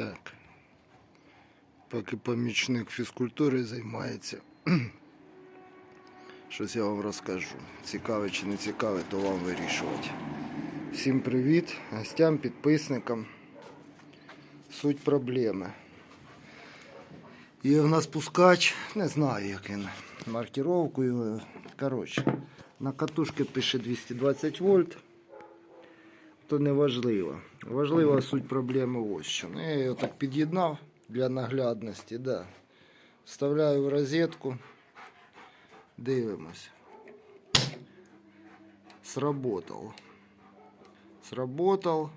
Так. Поки помічник фізкультури займається. Щось я вам розкажу. Цікаве чи не цікаве, то вам вирішувати. Всім привіт, гостям, підписникам. Суть проблеми. Є в нас пускач, не знаю, як він. Маркіровкою. Коротше, на катушці пише 220 вольт. То не важливо. Важлива суть проблеми ось що. Ну, я його так під'єднав для наглядності. Да. Вставляю в розетку. Дивимось. Сработал. Сработал.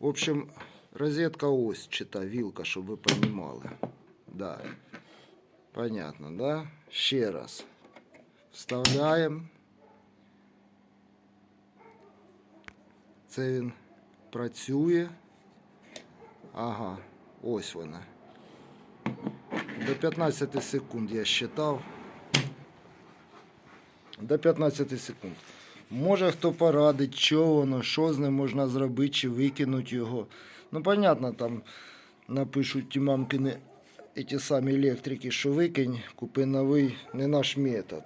В общем, розетка ось чита, вилка, щоб ви понимали. Да. Понятно, да? Ще раз. Вставляємо. Це він працює. Ага, ось вона. До 15 секунд я считав. До 15 секунд. Може хто порадить, що воно, що з ним можна зробити, чи викинути його. Ну, понятно, там напишуть ті мамкини ті самі електрики, що викинь, купи новий, не наш метод.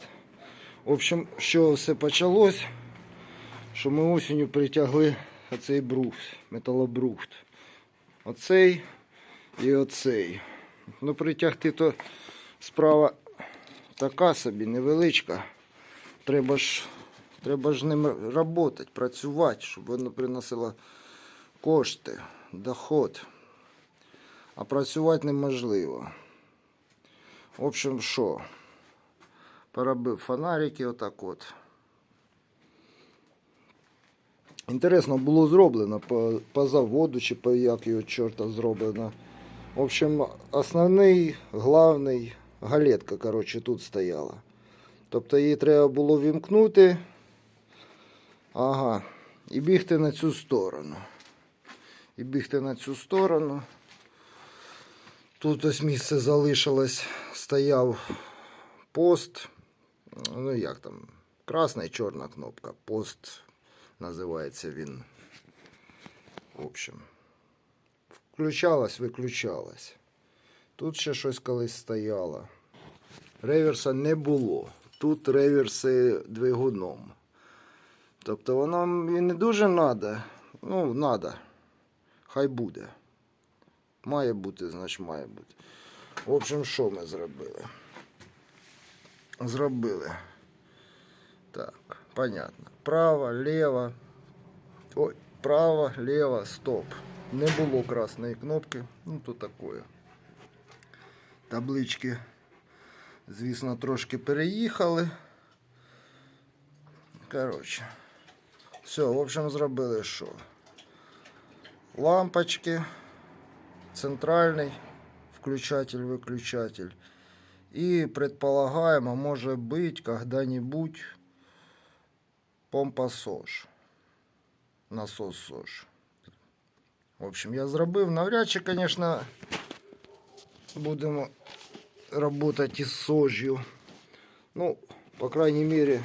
В общем, що все почалось, що ми осінню притягли оцей брухт, металобрухт. Оцей і оцей. Ну, притягти то справа така собі невеличка. Треба ж, треба ж ним працювати, працювати, щоб воно приносило кошти, доход. А працювати неможливо. В общем, що? Поробив фонарики отак от. Інтересно було зроблено по, по заводу чи по як його чорта зроблено. В общем, основний, главний галетка, коротше, тут стояла. Тобто її треба було вімкнути. Ага. І бігти на цю сторону. І бігти на цю сторону. Тут ось місце залишилось, стояв пост. Ну як там, красна і чорна кнопка. Пост називається він. В общем. Включалась, виключалась. Тут ще щось колись стояло. Реверса не було. Тут реверси двигуном. Тобто воно і не дуже треба. Ну, треба. Хай буде. Має бути, значить має бути. В общем, що ми зробили? Зробили. Так, понятно. Право, лево. Ой, право, лево, стоп. Не було красної кнопки. Ну, то такое. Таблички, звісно, трошки переїхали. Коротше. Все, в общем, зробили що? Лампочки, центральний включатель-выключатель. И предполагаемо, может быть, когда-нибудь помпа СОЖ. Насос СОЖ. В общем, я зробив. Навряд чи, конечно, будемо работать із сожью. Ну, по крайней мере,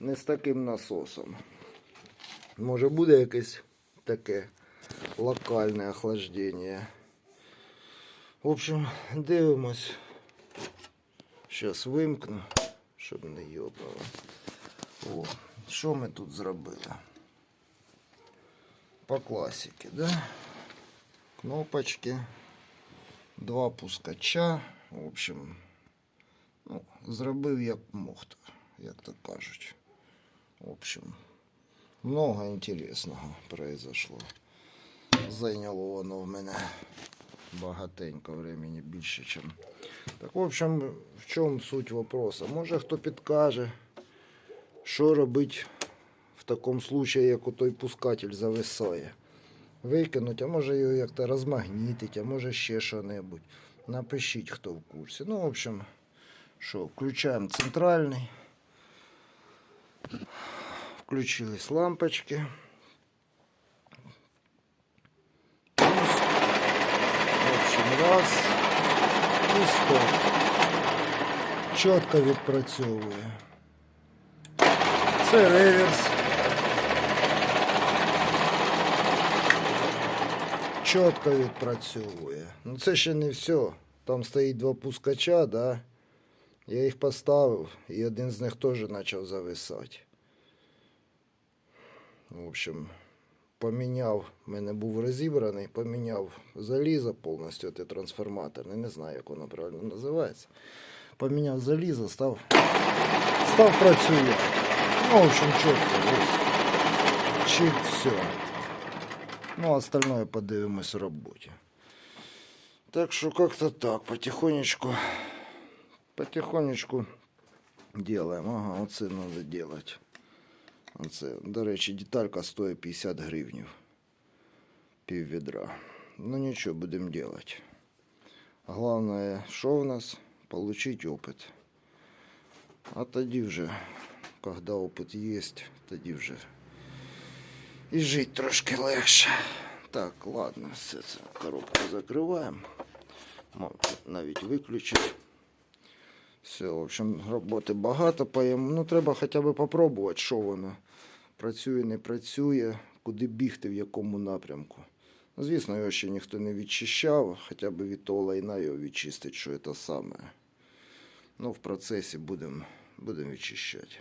не з таким насосом. Може буде якесь таке локальне охлаждення. В общем, дивимось. Зараз вимкну, щоб не йобало. О, що ми тут зробили? По класіки, да? Кнопочки, два пускача. В общем, ну, зробив як мог, як то кажуть. В общем, много інтересного произошло. Зайняло воно в мене багатенько времени більше, чим. Так, в общем, в чому суть вопроса? Може хто підкаже, що робити в такому случаї, як у той пускатель зависає. Викинуть, а може його як-то розмагнітить, а може ще що-небудь. Напишіть, хто в курсі. Ну, в общем, що, включаємо центральний. Включились лампочки. В общем, раз. І стоп. Чітко відпрацьовує. Це реверс. чітко відпрацьовує. Ну це ще не все. Там стоїть два пускача, да? Я їх поставив, і один з них теж почав зависати. В общем, поміняв, в мене був розібраний, поміняв залізо повністю, те трансформаторне, не знаю, як воно правильно називається. Поміняв залізо, став, став працювати. Ну, в общем, чітко, ось. Чик, все. Ну, остальное подивимось в роботі. Так що как-то так, потихонечку, потихонечку делаем. Ага, оце надо делать. Оце, до речі, деталька стоїть 50 гривнів. Пів відра. Ну нічого, будемо делать. Головне, що в нас? Получить опыт. А тоді вже, когда опыт є, тоді вже і жити трошки легше. Так, ладно, все це коробку закриваємо. Навіть виключити. Все, в общем, роботи багато. поєм- Ну, треба хоча б попробувати, що воно. Працює, не працює, куди бігти, в якому напрямку. Ну, Звісно, його ще ніхто не відчищав, хоча б від того лайна його відчистить, що це саме. Ну, в процесі будемо будем відчищати.